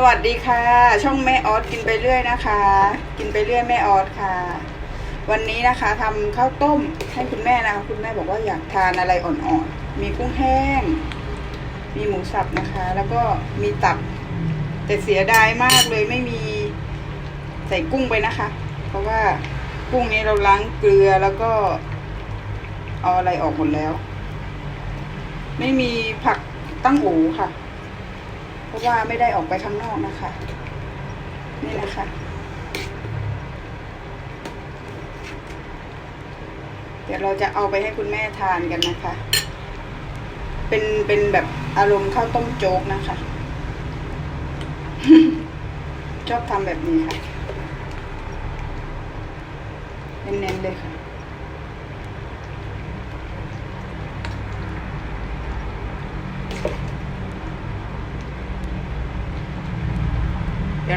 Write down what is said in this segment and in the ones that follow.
สวัสดีค่ะ ช่องแม่ออสกินไปเรื่อยนะคะ กินไปเรื่อยแม่ออสค่ะ วันนี้นะคะทำข้าวต้มให้คุณแม่นะคะคุณแม่บอกว่าอยากทานอะไรอ่อนๆ มีกุ้งแห้ง มีหมูสับนะคะ แล้วก็มีตับ แต่เสียดายมากเลยไม่มีใส่กุ้งไปนะคะ เพราะว่ากุ้งนี้เราล้างเกลือแล้วก็เอาอะไรออกหมดแล้ว ไม่มีผักตั้งโอค่ะ ราะว่าไม่ได้ออกไปข้างนอกนะคะ นี่นะคะเดี๋ยวเราจะเอาไปให้คุณแม่ทานกันนะคะ เป็นเป็นแบบอารมณ์ข้าวต้มโจ๊กนะคะ ชอบทำแบบนี้ค่ะ เน้นๆเลยค่ะ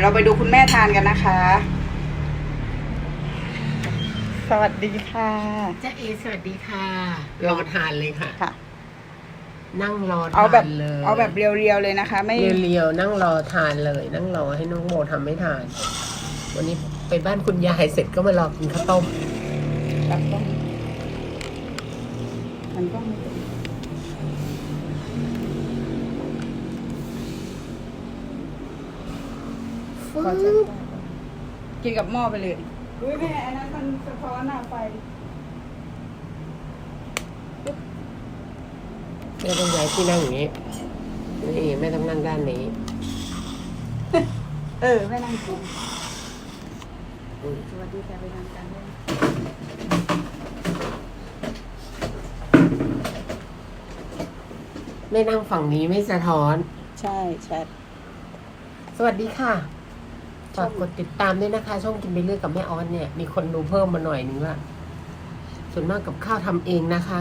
ยวเราไปดูคุณแม่ทานกันนะคะ สวัสดีค่ะจ้าเอสวัสดีค่ะ รอทานเลยค่ะ ค่ะ นั่งรอทานเอาแบบเลยเอาแบบเรียวๆเลยนะคะ ไม่เรียวๆนั่งรอทานเลย นั่งรอให้น้องโมทำไม่ทาน วันนี้ไปบ้านคุณยายเสร็จก็มารอกินข้าวต้มตับต้องมันก็ไม่ เป็นขอจัดกินกับหม้อไปเลยอุ้ยแม่อันนั้นมันสะท้อนหน้าไฟแม่ต้องย้ายที่นั่งอย่างนี้ นี่แม่ต้องนั่งด้านนี้เออแม่นั่งกินอืมสวัสดีค่ะไปทานกันด้วยแม่นั่งฝั่งนี้ไม่สะท้อน ใช่ใช่สวัสดีค่ะ ฝากกดติดตามด้วยนะคะ ช่องกินไปเรื่อยกับแม่ออนเนี่ย มีคนดูเพิ่มมาหน่อยนึงละส่วนมากกับข้าวทำเองนะคะ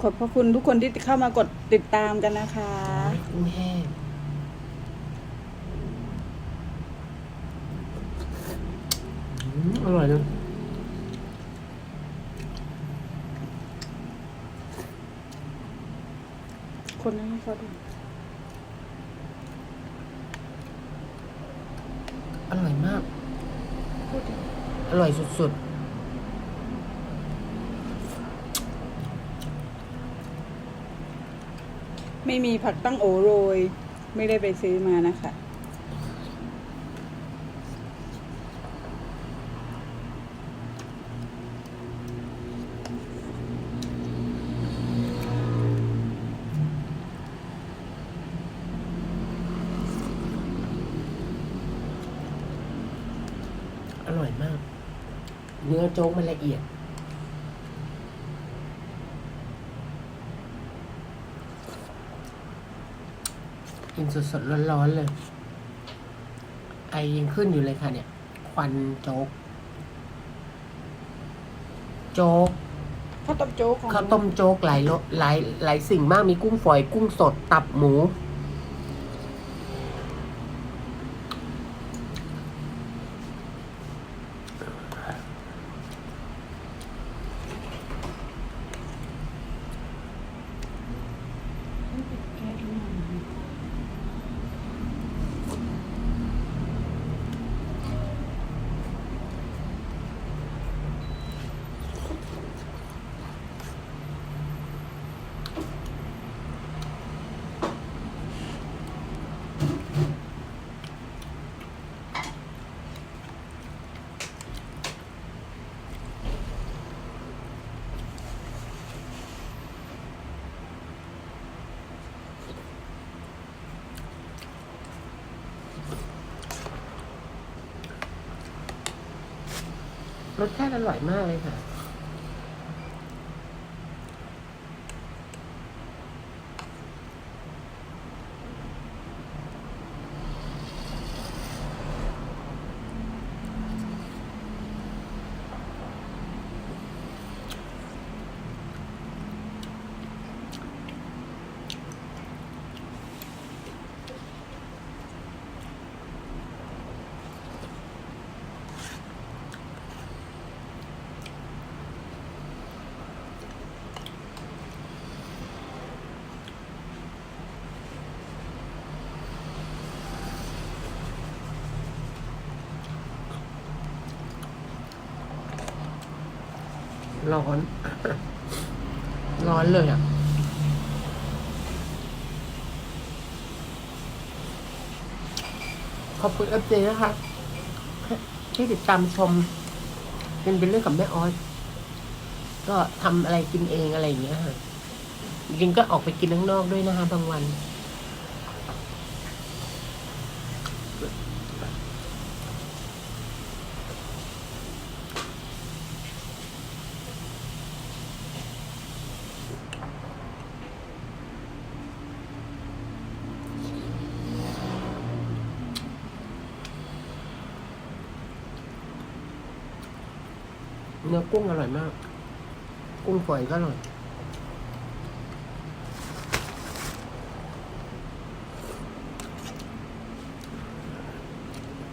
ขอบพระคุณทุกคนที่เข้ามากดติดตามกันนะคะกุ้งแห้งอืมอร่อยนะคนนั้นเขาดู อร่อยมากพูดดิอร่อยสุดไม่มีผักตั้งโอโรย ไม่ได้ไปซื้อมานะคะ ๆ อร่อยมาก เนื้อโจ๊กมันละเอียด กินสดๆร้อนๆเลย ไอยังขึ้นอยู่เลยค่ะเนี่ย ควันโจ๊ก โจ๊กข้าวต้มโจ๊กของข้าวต้มโจ๊กหลายรสหลายหลายสิ่งมากมีกุ้งฝอยกุ้งสดตับหมู รสชาติอร่อยมากเลยค่ะ ร้อน ร้อนเลยอะ ขอบคุณเอฟซีนะคะ ที่ติดตามชมเป็นเป็นเรื่องกับแม่ออสก็ทำอะไรกินเองอะไรอย่างเงี้ยค่ะจริงก็ออกไปกินข้างนอกด้วยนะคะบางวัน เนื้อกุ้งอร่อยมาก กุ้งฝอยก็อร่อย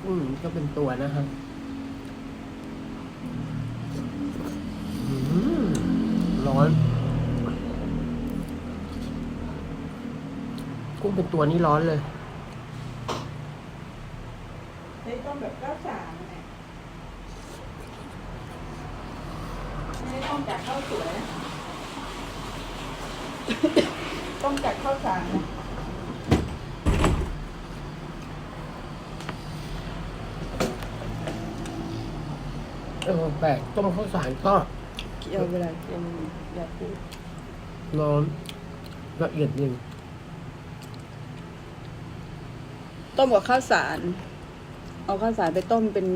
อืมก็เป็นตัวนะฮะอืมร้อน กุ้งเป็นตัวนี้ร้อนเลย ใช้ต้มแบบข้าวสารเนี่ยไม่ได้ต้มจาก ข้าวสวย ต้มจากข้าวสารนะเออแปลกต้มข้าวสารก็เกี่ยวเวลาเกี่ยวอยากพูดร้อนละเอียดหนึ่งต้มกับข้าวสาร เอาข้าวสารไปต้มเป็น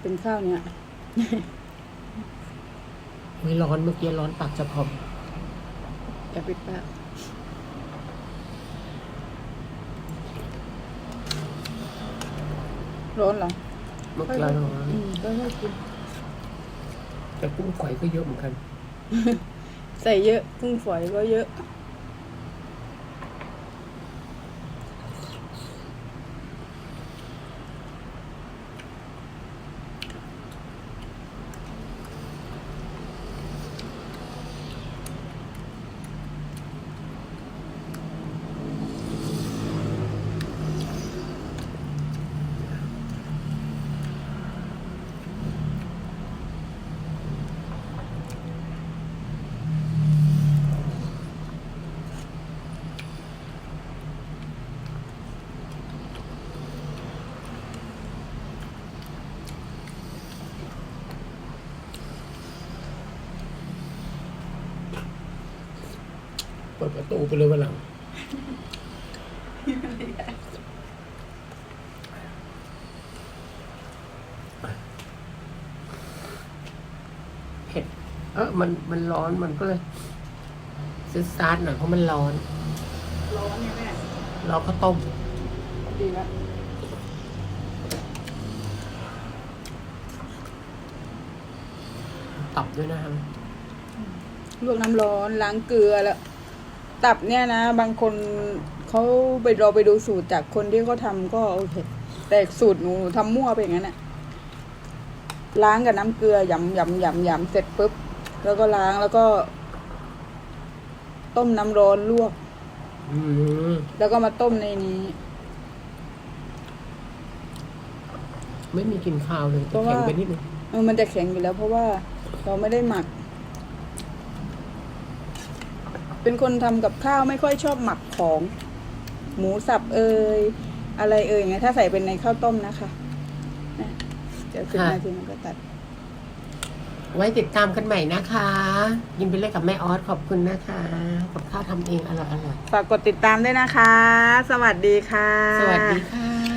เป็นข้าวเนี้ย ไม่ร้อนเมื่อกี้ร้อนปากจะพองอย่าปิดปากร้อนเหรอเมื่อกี้ร้อนอืมก็ค่อยกิน แต่กุ้งฝอยก็เยอะเหมือนกัน ใส่เยอะกุ้งฝอยก็เยอะ ปิดประตูไปเลยวันหลังเผ็ดเออมันมันร้อนมันก็เลยซื้อซาร์หน่อยเพราะมันร้อน ร้อนเนี่ยแม่เราก็ต้มดีแล้วตับด้วยนะครับลวกน้ำร้อนล้างเกลือแล้ว ตับเนี่ยนะ บางคนเขาไปเราไปดูสูตรจากคนที่เขาทำก็โอเคแต่สูตรหนูหนูทำมั่วไปอย่างนั้นน่ะล้างกับน้ำเกลือหยำหยำหยำหยำเสร็จปุ๊บ แล้วก็ล้างแล้วก็ ต้มน้ำร้อนลวกอืมแล้วก็มาต้มในนี้ ไม่มีกลินข้าวเลยเพแต่ราะว่าแข็งไปนิดนึง เออมันจะแข็งอยู่แล้วเพราะว่าเราไม่ได้หมัก เป็นคนทำกับข้าวไม่ค่อยชอบหมักของ หมูสับเอยอะไรเอยอย่างเงี้ยถ้าใส่เป็นในข้าวต้มนะคะนะเดี๋ยวสิบนาทีมันก็ตัด ไว้ติดตามกันใหม่นะคะ ยินไปเล่นกับแม่ออสขอบคุณนะคะกับข้าวทำเองอร่อยอร่อยฝากกดติดตามด้วยนะคะ สวัสดีค่ะ สวัสดีค่ะ